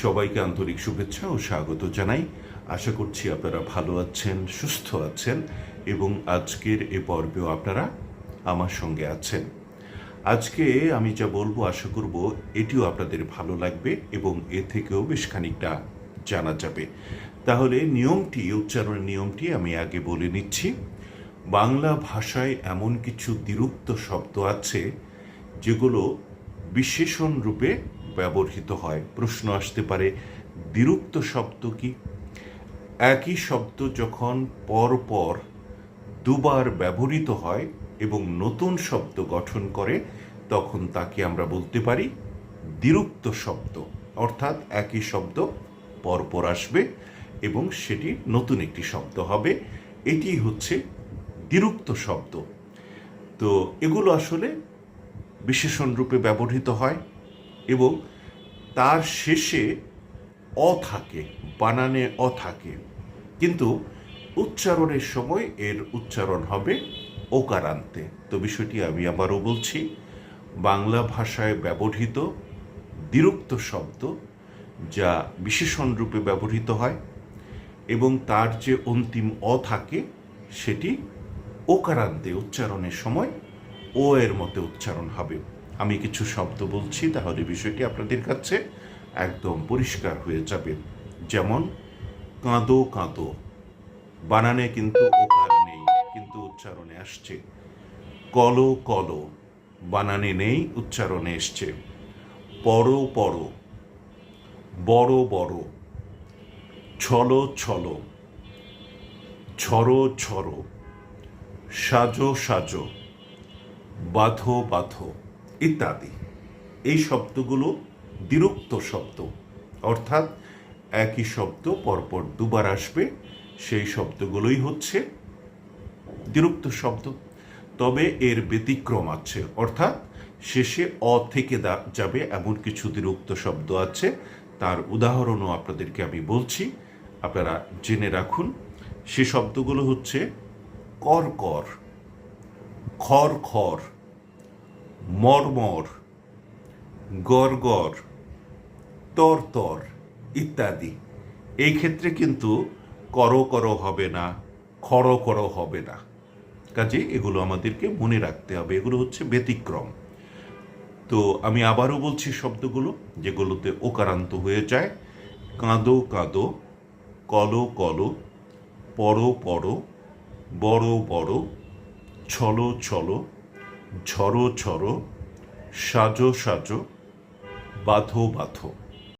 সবাইকে আন্তরিক শুভেচ্ছা ও স্বাগত জানাই। আশা করছি আপনারা ভালো আছেন, সুস্থ আছেন এবং আজকের এ পর্বেও আপনারা আমার সঙ্গে আছেন। আজকে আমি যা বলব, আশা করব এটিও আপনাদের ভালো লাগবে এবং এ থেকেও বেশ খানিকটা জানা যাবে। তাহলে নিয়মটি, উচ্চারণের নিয়মটি আমি আগে বলে নিচ্ছি। বাংলা ভাষায় এমন কিছু দ্বিরুক্ত শব্দ আছে যেগুলো বিশেষণ রূপে ব্যবহৃত হয়। প্রশ্ন আসতে পারে দ্বিরুক্ত শব্দ কি? একই শব্দ যখন পর পর দুবার ব্যবহৃত হয় এবং নতুন শব্দ গঠন করে, তখন তাকে আমরা বলতে পারি দ্বিরুক্ত শব্দ। অর্থাৎ একই শব্দ পরপর আসবে এবং সেটি নতুন একটি শব্দ হবে। এটি হচ্ছে দ্বিরুক্ত শব্দ। তো এগুলো আসলে বিশেষণ রূপে ব্যবহৃত হয়। এবং তার শেষে অ থাকে, বানানে অ থাকে। কিন্তু উচ্চারণের সময় এর উচ্চারণ হবে ওকারান্তে। তো বিষয়টি আমি আবারও বলছি, বাংলা ভাষায় ব্যবহৃত দ্বিরুক্ত শব্দ যা বিশেষণ রূপে ব্যবহৃত হয় এবং তার যে অন্তিম অ থাকে, সেটি ওকারান্তে উচ্চারণের সময় ও এর মতে উচ্চারণ হবে। আমি কিছু শব্দ বলছি, তাহলে বিষয়টি আপনাদের কাছে একদম পরিষ্কার হয়ে যাবে। যেমন, কাঁদো কাঁদো। বানানে কিন্তু ওকার নেই, কিন্তু উচ্চারণে আসছে। কলো কলো। বানানে নেই, উচ্চারণে এসছে। পড়ো পড়ো। বড় বড়। ছলো ছলো। ঝড়ো ঝড়ো সাজো সাজো। বাঁধো বাঁধো। ইত্যাদি। এই শব্দগুলো দ্বিরুক্ত শব্দ, অর্থাৎ একই শব্দ পরপর দুবার আসবে, সেই শব্দগুলোই হচ্ছে দ্বিরুক্ত শব্দ। তবে এর ব্যতিক্রম আছে, অর্থাৎ শেষে অ থেকে যাবে এমন কিছু দ্বিরুক্ত শব্দ আছে। তার উদাহরণও আপনাদেরকে আমি বলছি, আপনারা জেনে রাখুন। সে শব্দগুলো হচ্ছে কর কর, খর খর মরমর গড় গড় তর তর ইত্যাদি। এই ক্ষেত্রে কিন্তু কর কর হবে না খর কর হবে না। কাজে এগুলো আমাদেরকে মনে রাখতে হবে, এগুলো হচ্ছে ব্যতিক্রম। তো আমি আবারও বলছি শব্দগুলো, যেগুলোতে ওকারান্ত হয়ে যায়। কাঁদো কাঁদো, কলো কলো, পড়ো পড়ো, বড় বড়, ছলো ছলো ঝড়ো ঝড়ো সাজো সাজো বাঁধো বাঁধো।